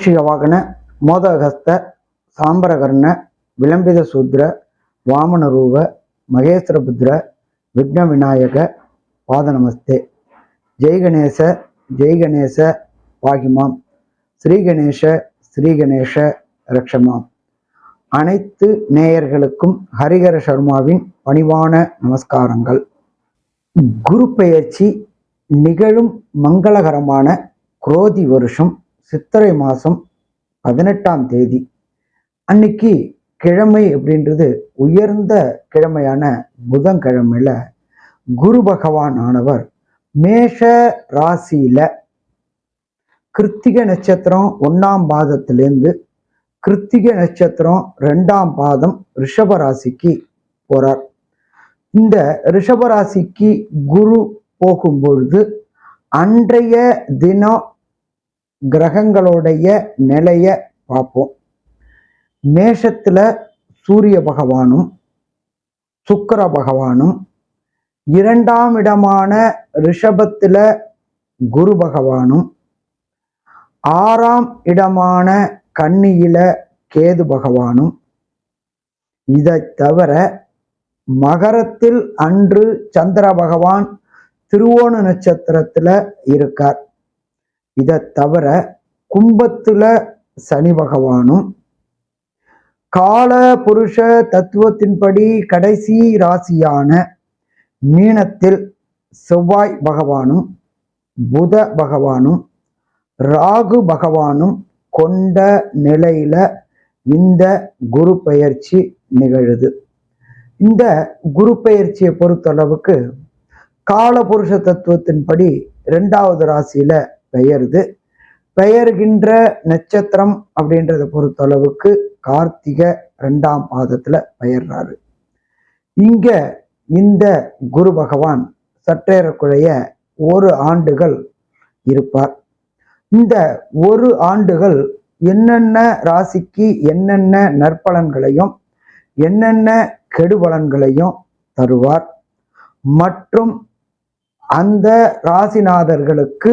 மூஷிக வாகன மோதகஸ்த சாம்பரகர்ண விளம்பித சூத்ர வாமன ரூப மகேஸ்வரபுத்திர விக்ன விநாயக பாத நமஸ்தே ஜெய் கணேச ஜெய் கணேச பாகிமாம். ஸ்ரீ கணேஷ ஸ்ரீ கணேஷ ரக்ஷமாம். அனைத்து நேயர்களுக்கும் ஹரிஹர சர்மாவின் பணிவான நமஸ்காரங்கள். குரு பெயர்ச்சி நிகழும் மங்களகரமான குரோதி வருஷம் சித்திரை மாதம் பதினெட்டாம் தேதி. அன்னைக்கு கிழமை அப்படின்றது உயர்ந்த கிழமையான புதன்கிழமையில குரு பகவான் ஆனவர் மேஷ ராசியில கிருத்திக நட்சத்திரம் ஒன்னாம் பாதத்திலேருந்து கிருத்திக நட்சத்திரம் ரெண்டாம் பாதம் ரிஷபராசிக்கு போறார். இந்த ரிஷபராசிக்கு குரு போகும்பொழுது அன்றைய தினம் கிரகங்களுடைய நிலைய பார்ப்போம். மேஷத்துல சூரிய பகவானும் சுக்கர பகவானும் இரண்டாம் இடமான ரிஷபத்துல குரு பகவானும் ஆறாம் இடமான கன்னியில கேது பகவானும். இதை தவிர மகரத்தில் அன்று சந்திர பகவான் திருவோண நட்சத்திரத்துல இருக்கார். இதை தவிர கும்பத்துல சனி பகவானும் கால புருஷ தத்துவத்தின்படி கடைசி ராசியான மீனத்தில் செவ்வாய் பகவானும் புத பகவானும் ராகு பகவானும் கொண்ட நிலையில இந்த குரு பெயர்ச்சி நிகழுது. இந்த குரு பெயர்ச்சியை பொறுத்தளவுக்கு காலபுருஷ தத்துவத்தின்படி ரெண்டாவது ராசியில பெயருது. பெயர்கின்ற நட்சத்திரம் அப்படின்றத பொறுத்தளவுக்கு கார்த்திக ரெண்டாம் பாதத்துல பெயர்றாரு. இங்க இந்த குரு பகவான் சற்றேறக்குழைய ஒரு ஆண்டுகள் இருப்பார். இந்த ஒரு ஆண்டுகள் என்னென்ன ராசிக்கு என்னென்ன நற்பலன்களையும் என்னென்ன கெடுபலன்களையும் தருவார் மற்றும் அந்த ராசிநாதர்களுக்கு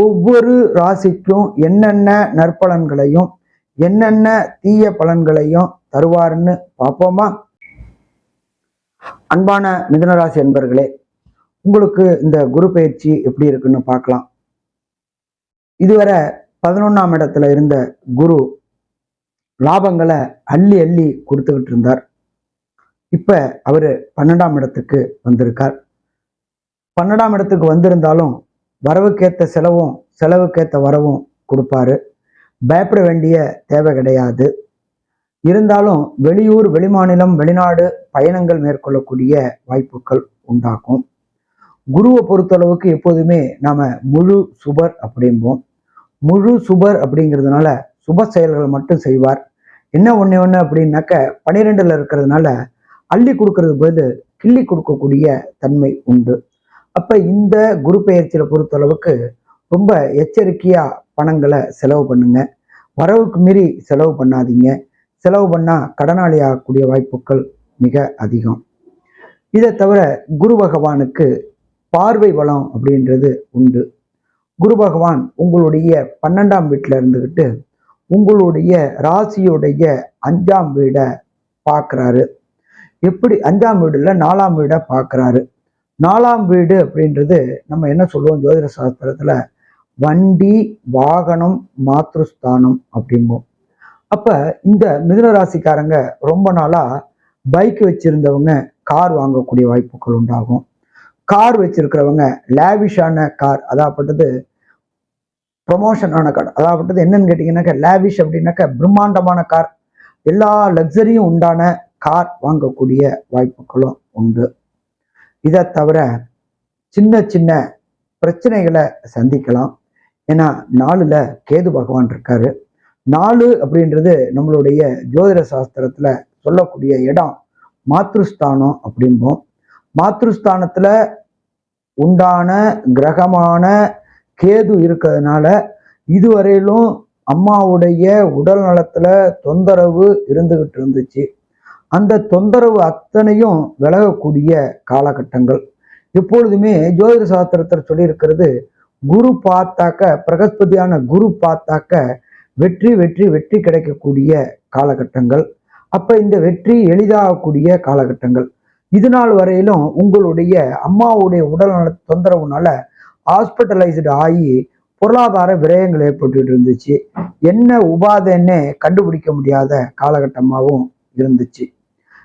ஒவ்வொரு ராசிக்கும் என்னென்ன நற்பலன்களையும் என்னென்ன தீய பலன்களையும் தருவார்னு பார்ப்போமா? அன்பான மிதனராசி அன்பர்களே உங்களுக்கு இந்த குரு பயிற்சி எப்படி இருக்குன்னு பார்க்கலாம். இதுவரை பதினொன்னாம் இடத்துல இருந்த குரு லாபங்களை அள்ளி அள்ளி கொடுத்துக்கிட்டு இருந்தார். இப்ப அவர் பன்னெண்டாம் இடத்துக்கு வந்திருக்கார். பன்னெண்டாம் இடத்துக்கு வந்திருந்தாலும் வரவுக்கேற்ற செலவும் செலவுக்கேற்ற வரவும் கொடுப்பாரு. பயப்பட வேண்டிய தேவை கிடையாது. இருந்தாலும் வெளியூர் வெளிமாநிலம் வெளிநாடு பயணங்கள் மேற்கொள்ளக்கூடிய வாய்ப்புகள் உண்டாகும். குருவை பொறுத்தளவுக்கு எப்போதுமே நாம் முழு சுபர் அப்படிம்போம். முழு சுபர் அப்படிங்கிறதுனால சுப செயல்கள் மட்டும் செய்வார். என்ன ஒன்று ஒன்று அப்படின்னாக்க பனிரெண்டில் இருக்கிறதுனால அள்ளி கொடுக்கறது பதில் கிள்ளி கொடுக்கக்கூடிய தன்மை உண்டு. அப்போ இந்த குரு பொறுத்த பொறுத்தளவுக்கு ரொம்ப எச்சரிக்கையாக பணங்களை செலவு பண்ணுங்க. வரவுக்கு மீறி செலவு பண்ணாதீங்க. செலவு பண்ணால் கடனாளி ஆகக்கூடிய வாய்ப்புகள் மிக அதிகம். இதை தவிர குரு பகவானுக்கு பார்வை வளம் அப்படின்றது உண்டு. குரு பகவான் உங்களுடைய பன்னெண்டாம் வீட்டில் இருந்துக்கிட்டு உங்களுடைய ராசியுடைய அஞ்சாம் வீடை பார்க்குறாரு எப்படி அஞ்சாம் வீடில் நாலாம் வீடை பார்க்குறாரு நாலாம் வீடு அப்படின்றது நம்ம என்ன சொல்லுவோம் ஜோதிட சாஸ்திரத்துல? வண்டி வாகனம் மாத்ருஸ்தானம் அப்படிம்போம். அப்ப இந்த மிதுனராசிக்காரங்க ரொம்ப நாளா பைக் வச்சிருந்தவங்க கார் வாங்கக்கூடிய வாய்ப்புகள் உண்டாகும். கார் வச்சிருக்கிறவங்க லேவிஷான கார் அதாப்பட்டது ப்ரொமோஷனான கார் அதாகப்பட்டது என்னன்னு கேட்டிங்கன்னாக்கா லேவிஷ் அப்படின்னாக்கா பிரம்மாண்டமான கார். எல்லா லக்ஸரியும் உண்டான கார் வாங்கக்கூடிய வாய்ப்புகளும் உண்டு. இதை தவிர சின்ன சின்ன பிரச்சனைகளை சந்திக்கலாம். ஏன்னா நாலுல கேது பகவான் இருக்காரு. நாலு அப்படின்றது நம்மளுடைய ஜோதிட சாஸ்திரத்துல சொல்லக்கூடிய இடம். மாத்ருஸ்தானம் அப்படிம்போம். மாத்ருஸ்தானத்துல உண்டான கிரகமான கேது இருக்கிறதுனால இதுவரையிலும் அம்மாவுடைய உடல் நலத்துல தொந்தரவு இருந்துகிட்டு இருந்துச்சு. அந்த தொந்தரவு அத்தனையும் விலகக்கூடிய காலகட்டங்கள். எப்பொழுதுமே ஜோதிட சாஸ்திரத்தில் சொல்லியிருக்கிறது குரு பார்த்தாக்க பிரகஸ்பதியான குரு பார்த்தாக்க வெற்றி வெற்றி வெற்றி கிடைக்கக்கூடிய காலகட்டங்கள். அப்போ இந்த வெற்றி எளிதாகக்கூடிய காலகட்டங்கள். இது நாள் வரையிலும் உங்களுடைய அம்மாவுடைய உடல்நல தொந்தரவுனால ஹாஸ்பிட்டலைஸ்டு ஆகி பொருளாதார விரயங்கள் ஏற்பட்டுட்டு இருந்துச்சு. என்ன உபாதைன்னு கண்டுபிடிக்க முடியாத காலகட்டமாகவும் இருந்துச்சு.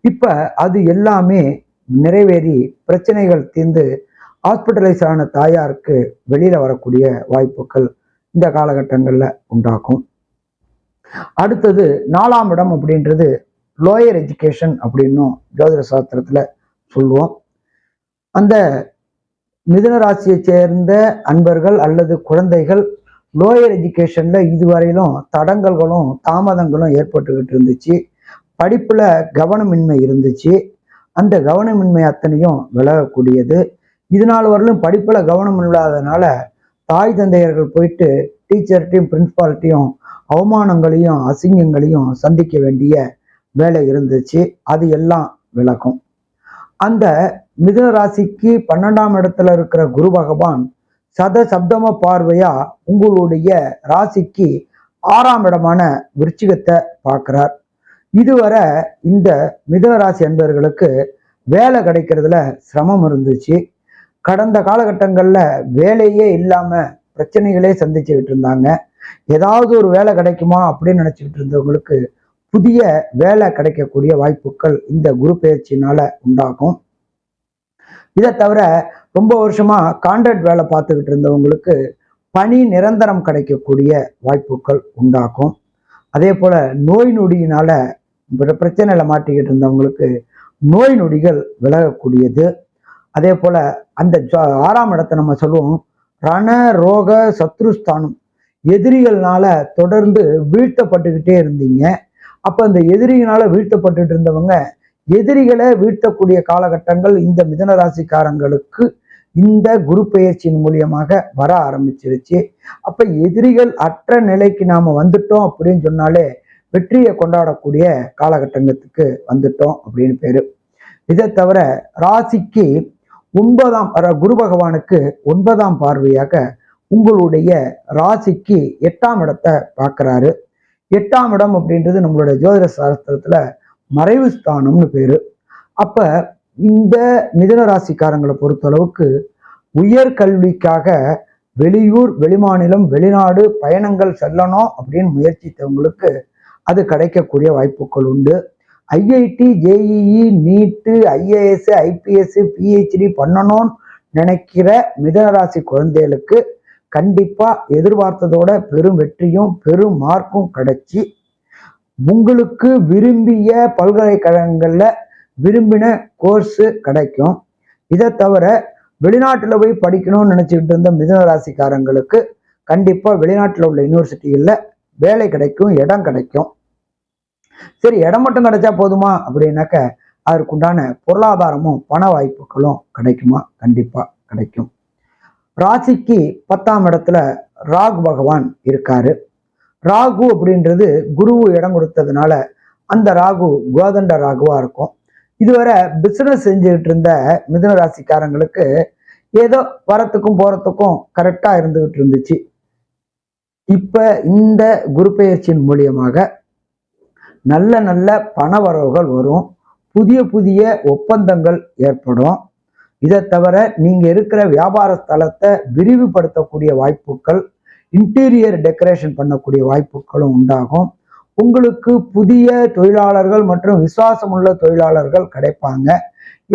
இப்ப அது எல்லாமே நிறைவேறி பிரச்சனைகள் தீர்ந்து ஹாஸ்பிட்டலைஸ் ஆன தாயாருக்கு வெளியில வரக்கூடிய வாய்ப்புகள் இந்த காலகட்டங்கள்ல உண்டாகும். அடுத்தது நாலாம் இடம் அப்படின்றது லோயர் எஜுகேஷன் அப்படின்னும் ஜோதிட சாஸ்திரத்துல சொல்லுவோம். அந்த மிதுன ராசியை சேர்ந்த அன்பர்கள் அல்லது குழந்தைகள் லோயர் எஜுகேஷன்ல இதுவரையிலும் தடங்கல்களும் தாமதங்களும் ஏற்பட்டுக்கிட்டு இருந்துச்சு. படிப்புல கவனமின்மை இருந்துச்சு. அந்த கவனமின்மை அத்தனையும் விலகக்கூடியது. இதனால் வரலும் படிப்புல கவனம் இல்லாததுனால தாய் தந்தையர்கள் போயிட்டு டீச்சர்கிட்டையும் பிரின்ஸ்பால்ட்டையும் அவமானங்களையும் அசிங்கங்களையும் சந்திக்க வேண்டிய வேலை இருந்துச்சு. அது எல்லாம் விளக்கும் அந்த மிதுன ராசிக்கு பன்னெண்டாம் இடத்துல இருக்கிற குரு பகவான் சத சப்தம பார்வையா உங்களுடைய ராசிக்கு ஆறாம் இடமான விருச்சிகத்தை பார்க்கிறார். இதுவரை இந்த மிதனராசி அன்பர்களுக்கு வேலை கிடைக்கிறதுல சிரமம் இருந்துச்சு. கடந்த காலகட்டங்களில் வேலையே இல்லாமல் பிரச்சனைகளே சந்திச்சுக்கிட்டு இருந்தாங்க. ஏதாவது ஒரு வேலை கிடைக்குமா அப்படின்னு நினச்சிக்கிட்டு இருந்தவங்களுக்கு புதிய வேலை கிடைக்கக்கூடிய வாய்ப்புகள் இந்த குரு பயிற்சியினால உண்டாகும். இதை தவிர ரொம்ப வருஷமா கான்ட்ராக்ட் வேலை பார்த்துக்கிட்டு இருந்தவங்களுக்கு பணி நிரந்தரம் கிடைக்கக்கூடிய வாய்ப்புகள் உண்டாகும். அதே போல நோய் நொடியினால பிரச்சனையில் மாட்டிக்கிட்டு இருந்தவங்களுக்கு நோய் நொடிகள் விலகக்கூடியது. அதே போல் அந்த ஆறாம் இடத்தை நம்ம சொல்லுவோம். ரண ரோக சத்ருஸ்தானம். எதிரிகள்னால தொடர்ந்து வீழ்த்தப்பட்டுக்கிட்டே இருந்தீங்க. அப்போ அந்த எதிரிகளால் வீழ்த்தப்பட்டுட்டு இருந்தவங்க எதிரிகளை வீழ்த்தக்கூடிய காலகட்டங்கள் இந்த மிதனராசிக்காரங்களுக்கு இந்த குரு பயிற்சியின் மூலியமாக வர ஆரம்பிச்சிருச்சு. அப்போ எதிரிகள் அற்ற நிலைக்கு நாம் வந்துட்டோம் அப்படின்னு சொன்னாலே வெற்றியை கொண்டாடக்கூடிய காலகட்டங்கத்துக்கு வந்துட்டோம் அப்படின்னு பேரு. இதை தவிர ராசிக்கு ஒன்பதாம் குரு பகவானுக்கு ஒன்பதாம் பார்வையாக உங்களுடைய ராசிக்கு எட்டாம் இடத்தை பார்க்கறாரு. எட்டாம் இடம் அப்படின்றது நம்மளுடைய ஜோதிட சாஸ்திரத்துல மறைவு ஸ்தானம்னு பேரு. அப்ப இந்த மிதன ராசிக்காரங்களை பொறுத்தளவுக்கு உயர்கல்விக்காக வெளியூர் வெளிமாநிலம் வெளிநாடு பயணங்கள் செல்லணும் அப்படின்னு முயற்சித்தவங்களுக்கு அது கிடைக்கக்கூடிய வாய்ப்புகள் உண்டு. IIT JEE NEET IAS IPS PhD பண்ணணும்னு நினைக்கிற மிதனராசி குழந்தைகளுக்கு கண்டிப்பாக எதிர்பார்த்ததோட பெரும் வெற்றியும் பெரும் மார்க்கும் கிடைச்சி உங்களுக்கு விரும்பிய பல்கலைக்கழகங்களில் விரும்பின கோர்ஸு கிடைக்கும். இதை தவிர வெளிநாட்டில் போய் படிக்கணும்னு நினச்சிக்கிட்டு இருந்த மிதனராசிக்காரங்களுக்கு ராசிக்காரங்களுக்கு வெளிநாட்டில் உள்ள யூனிவர்சிட்டிகளில் வேலை கிடைக்கும் இடம் கிடைக்கும். சரி இடம் மட்டும் கிடைச்சா போதுமா? அப்படின்னாக்க அதற்குண்டான பொருளாதாரமும் பண வாய்ப்புகளும் கிடைக்குமா? கண்டிப்பா கிடைக்கும். ராசிக்கு பத்தாம் இடத்துல ராகு பகவான் இருக்காரு. ராகு அப்படின்றது குருவு இடம் கொடுத்ததுனால அந்த ராகு கோதண்ட ராகுவா இருக்கும். இதுவரை பிசினஸ் செஞ்சுக்கிட்டு இருந்த மிதுன ராசிக்காரங்களுக்கு ஏதோ வரத்துக்கும் போறதுக்கும் கரெக்டா இருந்துகிட்டு இருந்துச்சு. இப்போ இந்த குரு பெயர்ச்சியின் மூலியமாக நல்ல நல்ல பண வரவுகள் வரும். புதிய புதிய ஒப்பந்தங்கள் ஏற்படும். இதை தவிர நீங்கள் இருக்கிற வியாபார ஸ்தலத்தை விரிவுபடுத்தக்கூடிய வாய்ப்புகள் இன்டீரியர் டெக்கரேஷன் பண்ணக்கூடிய வாய்ப்புகளும் உண்டாகும். உங்களுக்கு புதிய தொழிலாளர்கள் மற்றும் விசுவாசமுள்ள தொழிலாளர்கள் கிடைப்பாங்க.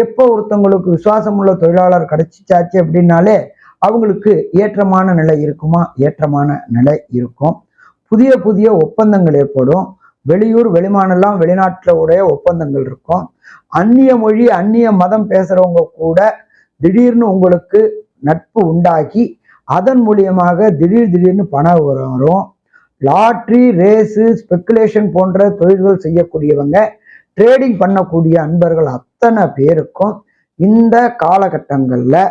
எப்போ ஒருத்தவங்களுக்கு விசுவாசமுள்ள தொழிலாளர் கிடைச்சிச்சாச்சு அப்படின்னாலே அவங்களுக்கு ஏற்றமான நிலை இருக்குமா? ஏற்றமான நிலை இருக்கும். புதிய புதிய ஒப்பந்தங்கள் ஏற்படும் வெளியூர் வெளிமானெல்லாம் வெளிநாட்டில் உடைய ஒப்பந்தங்கள் இருக்கும். அந்நிய மொழி அந்நிய மதம் பேசுறவங்க கூட திடீர்னு உங்களுக்கு நட்பு உண்டாகி அதன் மூலியமாக திடீர் திடீர்னு பணம் வரும் லாட்ரி ரேஸு ஸ்பெக்குலேஷன் போன்ற தொழில்கள் செய்யக்கூடியவங்க ட்ரேடிங் பண்ணக்கூடிய அன்பர்கள் அத்தனை பேருக்கும் இந்த காலகட்டங்களில்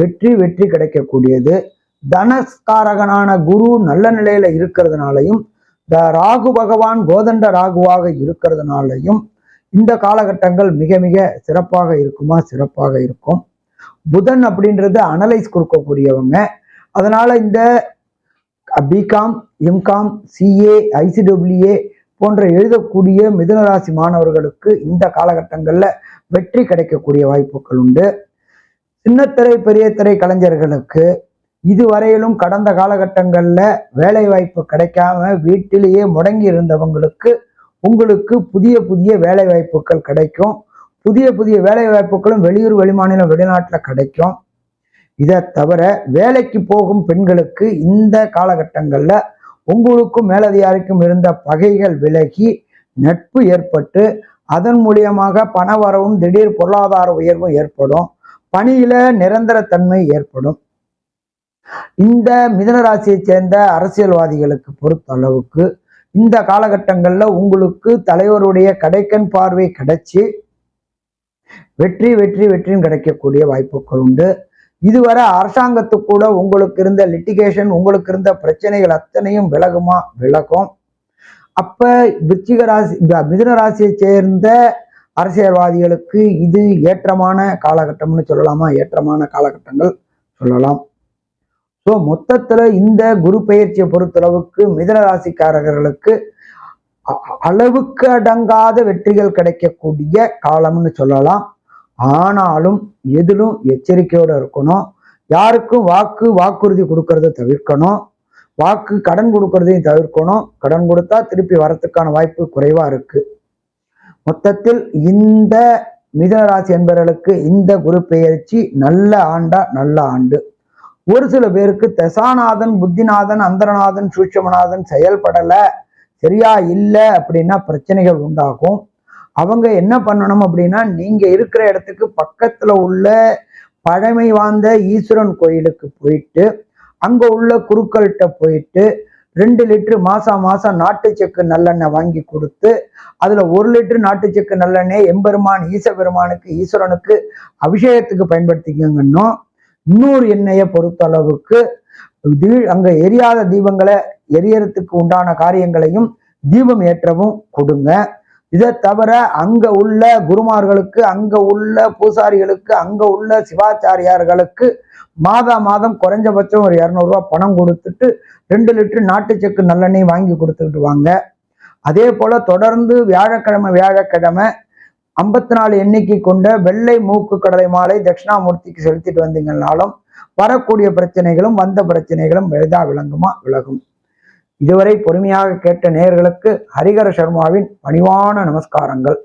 வெற்றி வெற்றி கிடைக்கக்கூடியது. தனஸ்காரகனான குரு நல்ல நிலையில இருக்கிறதுனாலையும் த ராகு பகவான் கோதண்ட ராகுவாக இருக்கிறதுனாலையும் இந்த காலகட்டங்கள் மிக மிக சிறப்பாக இருக்குமா? சிறப்பாக இருக்கும். புதன் அப்படின்றது அனலைஸ் கொடுக்கக்கூடியவங்க. அதனால இந்த பிகாம் எம்காம் சிஏ ஐசிடபிள்யூஏ போன்ற எழுதக்கூடிய மிதுனராசி மாணவர்களுக்கு இந்த காலகட்டங்களில் வெற்றி கிடைக்கக்கூடிய வாய்ப்புகள் உண்டு. சின்னத்திரை பெரிய திரை கலைஞர்களுக்கு இதுவரையிலும் கடந்த காலகட்டங்களில் வேலை வாய்ப்பு கிடைக்காம வீட்டிலேயே முடங்கி இருந்தவங்களுக்கு உங்களுக்கு புதிய புதிய வேலை வாய்ப்புகள் கிடைக்கும். புதிய புதிய வேலை வாய்ப்புகளும் வெளியூர் வெளிமாநிலம் வெளிநாட்டில் கிடைக்கும். இதை தவிர வேலைக்கு போகும் பெண்களுக்கு இந்த காலகட்டங்களில் உங்களுக்கும் மேலதிகாரிக்கும் இருந்த பகைகள் விலகி நட்பு ஏற்பட்டு அதன் மூலியமாக பண வரவும் திடீர் பொருளாதார உயர்வும் ஏற்படும். பணியில நிரந்தரத்தன்மை ஏற்படும். இந்த மிதன ராசியை சேர்ந்த அரசியல்வாதிகளுக்கு பொறுத்த அளவுக்கு இந்த காலகட்டங்களில் உங்களுக்கு தலைவருடைய கடைக்கண் பார்வை கிடைச்சி வெற்றி வெற்றி வெற்றியும் கிடைக்கக்கூடிய வாய்ப்புகள் உண்டு. இதுவரை அரசாங்கத்து கூட உங்களுக்கு இருந்த லிட்டிகேஷன் உங்களுக்கு இருந்த பிரச்சனைகள் அத்தனையும் விலகுமா? விலகும். அப்ப விச்சிக ராசி இந்த மிதுன ராசியை சேர்ந்த அரசியல்வாதிகளுக்கு இது ஏற்றமான காலகட்டம்னு சொல்லலாமா? ஏற்றமான காலகட்டங்கள் சொல்லலாம். ஸோ மொத்தத்தில் இந்த குரு பெயர்ச்சியை பொறுத்தளவுக்கு மிதுன ராசிக்காரர்களுக்கு அளவுக்கு அடங்காத வெற்றிகள் கிடைக்கக்கூடிய காலம்னு சொல்லலாம். ஆனாலும் எதிலும் எச்சரிக்கையோடு இருக்கணும். யாருக்கும் வாக்கு வாக்குறுதி கொடுக்கறத தவிர்க்கணும். வாக்கு கடன் கொடுக்கறதையும் தவிர்க்கணும். கடன் கொடுத்தா திருப்பி வரத்துக்கான வாய்ப்பு குறைவாக இருக்குது மொத்தத்தில் இந்த மிதன ராசி என்பவர்களுக்கு இந்த குரு பெயர்ச்சி நல்ல ஆண்டா நல்ல ஆண்டு. ஒரு சில பேருக்கு தசாநாதன் புத்திநாதன் அந்தரநாதன் சூட்சமநாதன் செயல்படலை சரியா இல்லை அப்படின்னா பிரச்சனைகள் உண்டாகும். அவங்க என்ன பண்ணணும் அப்படின்னா நீங்க இருக்கிற இடத்துக்கு பக்கத்துல உள்ள பழமை வாய்ந்த ஈஸ்வரன் கோயிலுக்கு போயிட்டு அங்க உள்ள குருக்கள்கிட்ட போயிட்டு ரெண்டு லிட்டரு மாசம் மாசம் நாட்டு செக்கு நல்லெண்ணெய் வாங்கி கொடுத்து அதுல ஒரு லிட்டரு நாட்டு செக்கு நல்லெண்ணெய் எம்பெருமான் ஈசபெருமானுக்கு ஈஸ்வரனுக்கு அபிஷேகத்துக்கு பயன்படுத்திக்கங்கன்னும் இன்னொரு எண்ணெயை பொறுத்த அளவுக்கு தீ- அங்க எரியாத தீபங்களை எரியறதுக்கு உண்டான காரியங்களையும் தீபம் ஏற்றவும் கொடுங்க. இதை தவிர அங்க உள்ள குருமார்களுக்கு அங்க உள்ள பூசாரிகளுக்கு அங்க உள்ள சிவாச்சாரியார்களுக்கு மாதா மாதம் குறைஞ்சபட்சம் ஒரு இரநூறுவா பணம் கொடுத்துட்டு ரெண்டு லிட்டர் நாட்டு செக்கு நல்லெண்ணெய் வாங்கி கொடுத்துக்கிட்டு வாங்க. அதே போல தொடர்ந்து வியாழக்கிழமை வியாழக்கிழமை ஐம்பத்தி நாலு எண்ணிக்கை கொண்ட வெள்ளை மூக்கு கடலை மாலை தட்சிணாமூர்த்திக்கு செலுத்திட்டு வந்தீங்கன்னாலும் வரக்கூடிய பிரச்சனைகளும் வந்த பிரச்சனைகளும் எளிதாக விளங்குமா? விலகும். இதுவரை பொறுமையாக கேட்ட நேயர்களுக்கு ஹரிகர சர்மாவின் பணிவான நமஸ்காரங்கள்.